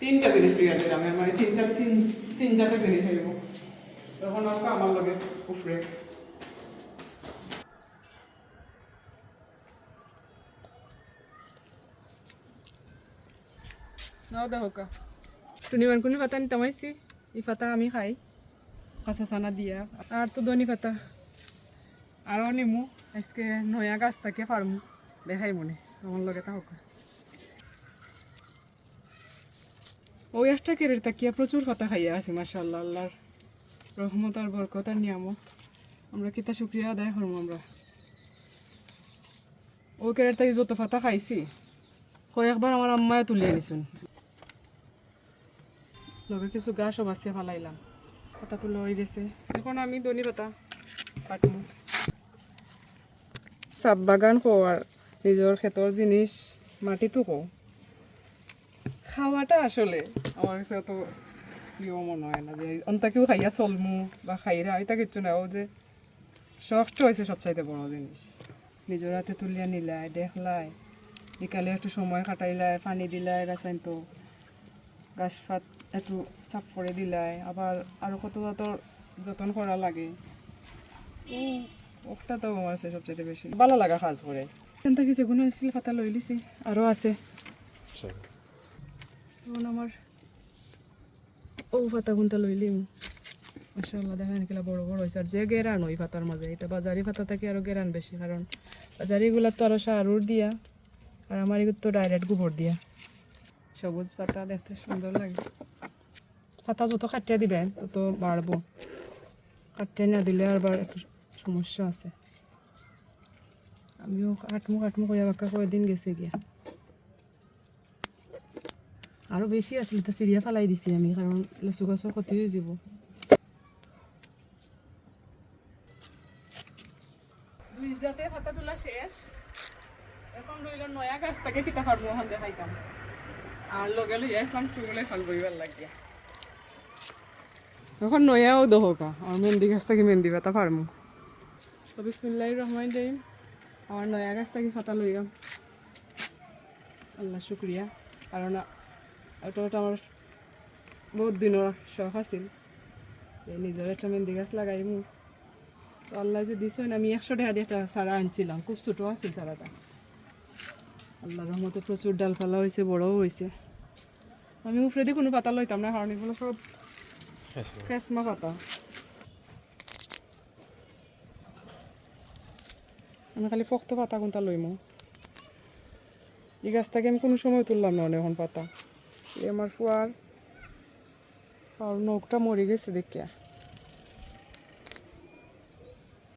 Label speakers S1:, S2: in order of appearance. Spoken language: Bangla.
S1: তিনটা জিনিস লইয়া দিলাম মানে তিনটা, তিন তিন জাতের জিনিস হইব তখন আমাকে আমার লগে উফরে। নাও দেখো কা। তুমি কোনো পাতা নিতে মাইছি এই পাতা আমি খাই। কাঁচা চানা দিয়া। আর তো দনি পাতা আরও নিমু আজকে নয়া গাছ থাকে পারমু দেখাই মনে। আমার লগে তা হোক ওই একটা কেরের তাকিয়া প্রচুর পাতা খাইয়া আছি মার্শাল্লাহ আল্লাহর রহমত আর বরকত আর নিয়ামত। আমরা কিতা শুক্রিয়া আদায় করব আমরা। ওই কেরের তাকি যত পাতা খাইছি, কয়েকবার আমার আম্মায় তুলিয়ে নিছুন লগে কিছু গাছও বাঁচিয়ে ফেলাইলাম। পাতা তুলে হয়ে গেছে। এখন আমি দনি পাতা কাটমু। চাপ বাগান কো আর নিজের ক্ষেতর জিনিস মাটিতো কো খাওয়াটা আসলে আমার কাছে অত প্রিয় মনে হয় না যে অন্তাকেও খাইয়া চলমু বা খাইরা এটা কিচ্ছু না। ও যে শখটা হয়েছে সবচাইতে বড় জিনিস। নিজের হাতে তুলিয়া নিলাই দেখলাই বিকালে একটু সময় কাটাইলাই পানি দিলাই গাছাইন তো গাছ ফাত একটু সাফ করে দিলাই আবার আরও কত জাতর যতন করা লাগে। ওটা তো আমার কাছে সবচেয়ে বেশি ভালো লাগা কাজ করে। এখান থেকে যেগুলো আসছিল পাতা লই লিছি আরও আছে। তখন আমার ও পাতা গুনটা লইলিম। মাসাল্লাহ দেখা নাকিলা বড় বড় হয়েছে আর যে গেরান ওই পাতার মাঝে। এটা বাজারি পাতা থেকে আরও গেরান বেশি, কারণ বাজারিগুলা তো আরও সারুর দিয়া, আর আমার এগুলো তো ডাইরেক্ট গোবর দিয়া। সবুজ পাতা দেখতে সুন্দর লাগে। পাতা যত কাটিয়ে দিবেন, তত বাড়বো। কাটিয়ে না দিলে আবার একটু সমস্যা আছে। আমিও কাটমু কাটমু কইয়া বাক্কা কয়েকদিন গেছে গিয়া। আরও বেশি আছিল এটা চিড়িয়া ফেলাই দিছি আমি, কারণ লেচু গছৰ ক্ষতি হৈ যাব। ফাটা তোলা শেষ। এখন নয়া গাছ থেকে কিতা পারব ওখান লগে এখন নয়াও দহকা আর মেহেন্দি থেকে মেহেন্দি পাতা পারমু তো বিসমিল্লাহির রহমান রহিম আমার নয়া গাছ থেকে ফাতা লইলাম আল্লাহ শুক্রিয়া কারণ এটা ওটা আমার বহুত দিনের শখ আছিল। নিজের একটা মেহেন্দি গাছ লাগাইমু। তো আল্লাহ যে দিছ আমি একশো টাকা দিয়ে একটা চারা আনছিলাম। খুব ছোটো আছিল চারাটা। আল্লাহ রহমতে প্রচুর ডালপালা হয়েছে বড়ও হয়েছে। আমি দিয়ে কোনো পাতা লইতাম না কারণ এগুলো সব ফেসমা পাতা। আমি খালি শক্ত পাতা কোনটা লইমু। এই গাছটাকে আমি কোনো সময় তুললাম না এখন পাতা। আমার ফুয়ার আর নৌকটা মরে গেছে দেখিয়া